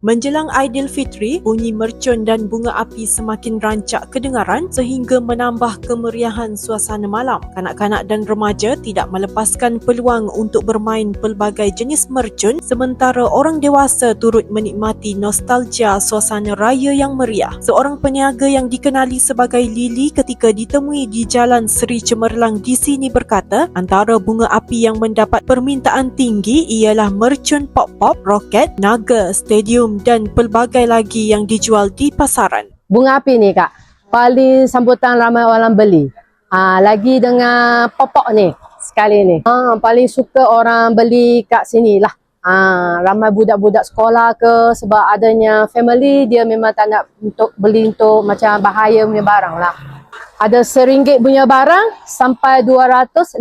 Menjelang Aidilfitri, bunyi mercun dan bunga api semakin rancak kedengaran sehingga menambah kemeriahan suasana malam. Kanak-kanak dan remaja tidak melepaskan peluang untuk bermain pelbagai jenis mercun sementara orang dewasa turut menikmati nostalgia suasana raya yang meriah. Seorang peniaga yang dikenali sebagai Lily ketika ditemui di Jalan Seri Cemerlang di sini berkata, antara bunga api yang mendapat permintaan tinggi ialah mercun pop-pop, roket, naga, stadium dan pelbagai lagi yang dijual di pasaran. bunga api ni kak. Paling sambutan ramai orang beli. Ha, lagi dengan popok ni sekali ni. Ha, paling suka orang beli kat sini lah. Ha, ramai budak-budak sekolah ke sebab adanya family dia memang tak nak untuk beli untuk macam bahaya punya barang lah ada seringgit punya barang sampai 250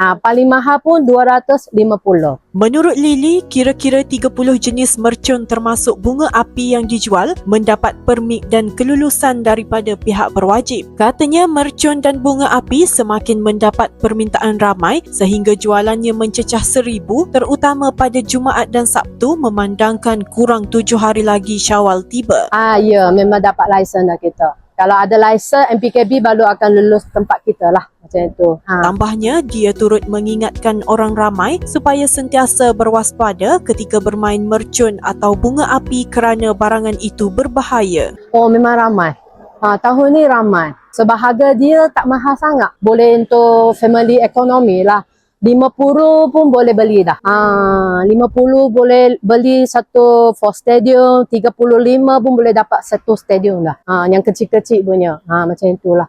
ha, paling mahal pun 250 Menurut Lily, kira-kira 30 jenis mercun termasuk bunga api yang dijual mendapat permit dan kelulusan daripada pihak berwajib. Katanya mercun dan bunga api semakin mendapat permintaan ramai sehingga jualannya mencecah seribu terutama pada Jumaat dan Sabtu memandangkan kurang tujuh hari lagi syawal tiba. Ah ya, memang dapat lesen dah kita. Kalau ada lesen MPKB baru akan lulus tempat kita lah macam itu. Ha. Tambahnya, dia turut mengingatkan orang ramai supaya sentiasa berwaspada ketika bermain mercun atau bunga api kerana barangan itu berbahaya. Oh memang ramai. Ha, tahun ni ramai. Sebab harga dia tak mahal sangat. Boleh untuk family ekonomi lah. 50 pun boleh beli dah. Ha, 50 boleh beli satu for stadium. 35 pun boleh dapat satu stadium dah. Ha, yang kecil-kecil punya. Ha, macam itulah.